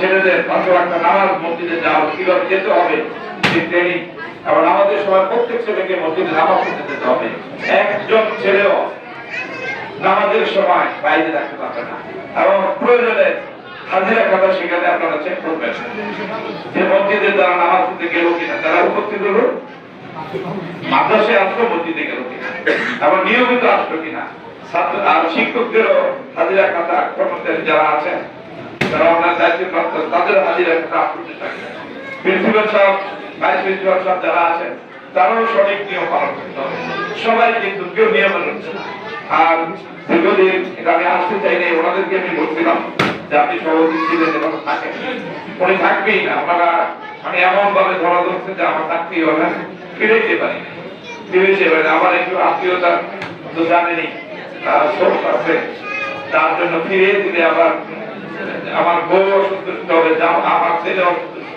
ছেলেদের পাঁচ একটা নামাজ মসজিদে যাওয়া কীভাবে যেতে হবে সেই ট্রেনিং এবং আমাদের সময় প্রত্যেক ছেলেকে মসজিদে নামাজ পড়তে যেতে হবে। একজন ছেলেও নামাজের সময় বাইরে রাখতে পারবে না। এবং প্রয়োজনে হাজিরা সেখানে আপনারা চেক করবেন যে মসজিদে তারা নামাজ পড়তে গেল কিনা, তারা উপস্থিত হলো? মাদ্রাসে আসলো, মসজিদে গেল কিনা? এবং নিয়মিত আসলো কিনা? ছাত্র আর শিক্ষকদেরও হাজিরা খাতা কর্মচারী যারা আছেন যারা ওনার দায়িত্ব প্রাপ্ত, তাদের হাজিরা খাতা আপলোড থাকে প্রিন্সিপাল সাহেব, ভাইস প্রিন্সিপাল সাহেব যারা আছেন, তারাও সঠিক নিয়ম পালন করতে হবে। সবাই কিন্তু কেউ নিয়ম হচ্ছে আর দীর্ঘদিন এটা আমি আসতে চাই নাই, ওনাদেরকে আমি বলছিলাম যে আপনি সভাপতি ছিলেন এবং থাকেন। উনি থাকবেই না, ওনারা আমি এমন ভাবে ধরা ধরছে যে আমার চাকরি হবে ফিরে যেতে পারি ফিরে যেতে পারি আমার একটু আত্মীয়তা তো জানেনি সোর্স আছে। তার জন্য ফিরে দিলে আবার আমার বউ অসন্তুষ্ট হবে আমার ছেলে অসন্তুষ্ট